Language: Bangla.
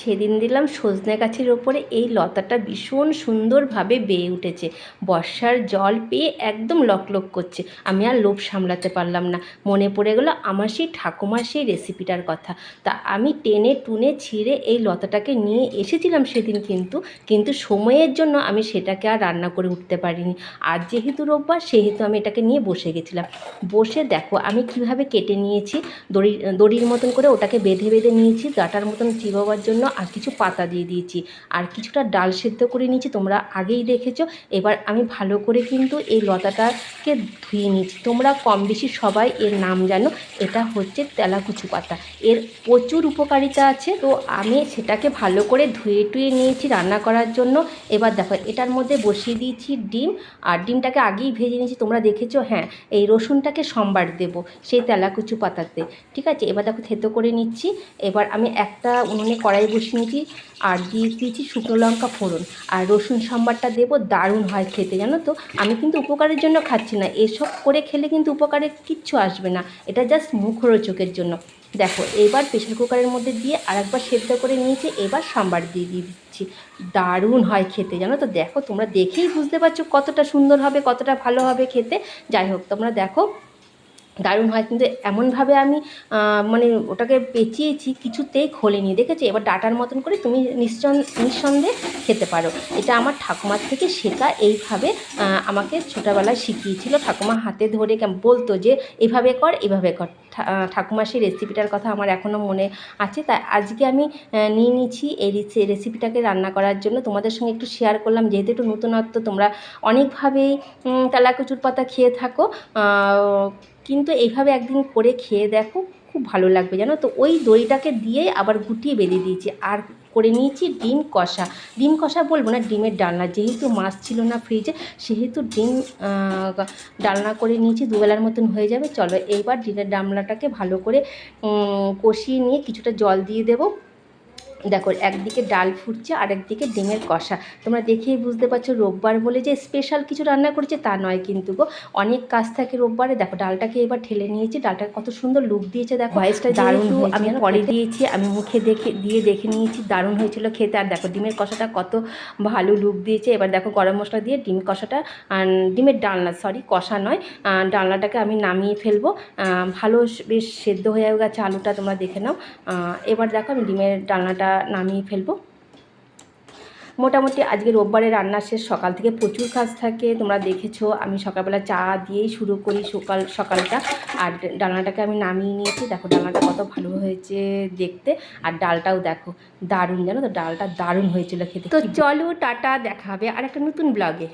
সেদিন দিলাম সজনে গাছের ওপরে এই লতাটা ভীষণ সুন্দরভাবে বেয়ে উঠেছে। বর্ষার জল পেয়ে একদম লকলক করছে। আমি আর লোভ সামলাতে পারলাম না। মনে পড়ে গেলো আমার সেই ঠাকুমার সেই রেসিপিটার কথা। তা আমি টেনে টুনে ছিঁড়ে এই লতাটাকে নিয়ে এসেছিলাম সেদিন কিন্তু কিন্তু সময়ের জন্য আমি সেটাকে আর রান্না করে উঠতে পারিনি। আর যেহেতু রোববার, সেহেতু আমি এটাকে নিয়ে বসে গেছিলাম। বসে দেখো আমি কীভাবে কেটে নিয়েছি। দড়ি, দড়ির মতন করে ওটাকে বেঁধে বেঁধে নিয়েছি। ডাটার মতন চিবাবার জন্য আর কিছু পাতা দিয়ে দিয়েছি। আর কিছুটা ডাল সেদ্ধ করে নিয়েছি, তোমরা আগেই দেখেছ। এবার আমি ভালো করে কিন্তু এই লতাটাকে ধুয়ে নিয়েছি। তোমরা কম বেশি সবাই এর নাম জানো, এটা হচ্ছে তেলাকুচু পাতা। এর প্রচুর উপকারিতা আছে, তো আমি সেটাকে ভালো করে ধুয়ে টুয়ে নিয়েছি রান্না করার জন্য। এবার দেখো, এটার মধ্যে বসিয়ে দিয়েছি ডিম। আর ডিমটাকে আগেই ভেজে নিয়েছি, তোমরা দেখেছ হ্যাঁ এই রসুনটাকে সম্বার দেব সেই তেলাকুচু পাতাতে। ঠিক আছে, এবার দেখো থেতো করে নিচ্ছি। এবার আমি একটা উনুনে কড়াই বসিয়ে নিয়েছি আর দিয়ে দিয়েছি শুকনো লঙ্কা ফোড়ন। আর রসুন সম্বারটা দেবো, দারুণ হয় খেতে, জানো তো? আমি কিন্তু উপকারের জন্য খাচ্ছি না। এসব করে খেলে কিন্তু উপকারের কিচ্ছু আসবে না। এটা জাস্ট মুখরোচকের জন্য। দেখো, এবার প্রেশার কুকারের মধ্যে দিয়ে আরেকবার সেদ্ধ করে নিয়েছি, এবার সাম্বার দিয়ে দিয়ে দিচ্ছি। দারুণ হয় খেতে, জানো তো? দেখো, তোমরা দেখেই বুঝতে পারছ কতটা সুন্দর হবে, কতটা ভালো হবে খেতে। যাই হোক, তোমরা দেখো। দারুণ হয়। কিন্তু এমনভাবে আমি মানে ওটাকে পেঁচিয়েছি কিছুতেই খোলেনি। দেখেছি? এবার ডাটার মতন করে তুমি নিশ্চন, নিঃসন্দেহে খেতে পারো। এটা আমার ঠাকুমার থেকে শেখা। এইভাবে আমাকে ছোটোবেলায় শিখিয়েছিল। ঠাকুমা হাতে ধরে বলতো যে, এভাবে কর এভাবে কর। ঠাকুমার সেই রেসিপিটার কথা আমার এখনও মনে আছে। তাই আজকে আমি নিয়ে নিয়েছি এই রেসিপিটাকে রান্না করার জন্য। তোমাদের সঙ্গে একটু শেয়ার করলাম। যেহেতু একটু নতুনত্ব, তোমরা অনেকভাবেই তেলাকুচুর পাতা খেয়ে থাকো। কিন্তু এইভাবে একদিন করে খেয়ে দেখো, খুব ভালো লাগবে জানো তো। ওই দইটাকে দিয়ে আবার গুটিয়ে বেঁধে দিয়েছি। আর করে নিয়েছি ডিম কষা। ডিম কষা বলব না, ডিমের ডালনা। যেহেতু মাছ ছিল না ফ্রিজে, সেহেতু ডিম ডালনা করে নিয়েছি, দুবেলার মতন হয়ে যাবে। চলো, এইবার ডিমের ডালনাটাকে ভালো করে কষিয়ে নিয়ে কিছুটা জল দিয়ে দেবো। দেখো একদিকে ডাল ফুটছে আর একদিকে ডিমের কষা। তোমরা দেখেই বুঝতে পারছ রোববার বলে যে স্পেশাল কিছু রান্না করেছে তা নয় কিন্তু গো। অনেক কাজ থাকে রোববারে। দেখো ডালটাকে এবার ঠেলে নিয়েছি। ডালটা কত সুন্দর লুক দিয়েছে দেখো। ভয়েসটা দারুণ আমি পরে দিয়েছি আমি মুখে দেখে দিয়ে দেখে নিয়েছি দারুণ হয়েছিল খেতে। আর দেখো ডিমের কষাটা কত ভালো লুক দিয়েছে। এবার দেখো গরম মশলা দিয়ে ডিম কষাটা ডিমের ডালনা সরি কষা নয় ডালনাটাকে আমি নামিয়ে ফেলব। ভালো বেশ সেদ্ধ হয়ে গেছে আলুটা তোমরা দেখে নাও। এবার দেখো আমি ডিমের ডালনাটা নামিয়ে ফেলব। মোটামুটি আজকে রোববারে রান্না শেষ সকাল থেকে প্রচুর কাজ থাকে। তোমরা দেখেছ আমি সকালবেলা চা দিয়েই শুরু করি সকাল সকালটা। আর ডালনাটাকে আমি নামিয়ে নিয়েছি। দেখো ডালনাটা কত ভালো হয়েছে দেখতে। আর ডালটাও দেখো দারুণ জানো তো ডালটা দারুণ হয়েছিল খেতে। তো চলো টাটা দেখা হবে আর একটা নতুন ব্লগে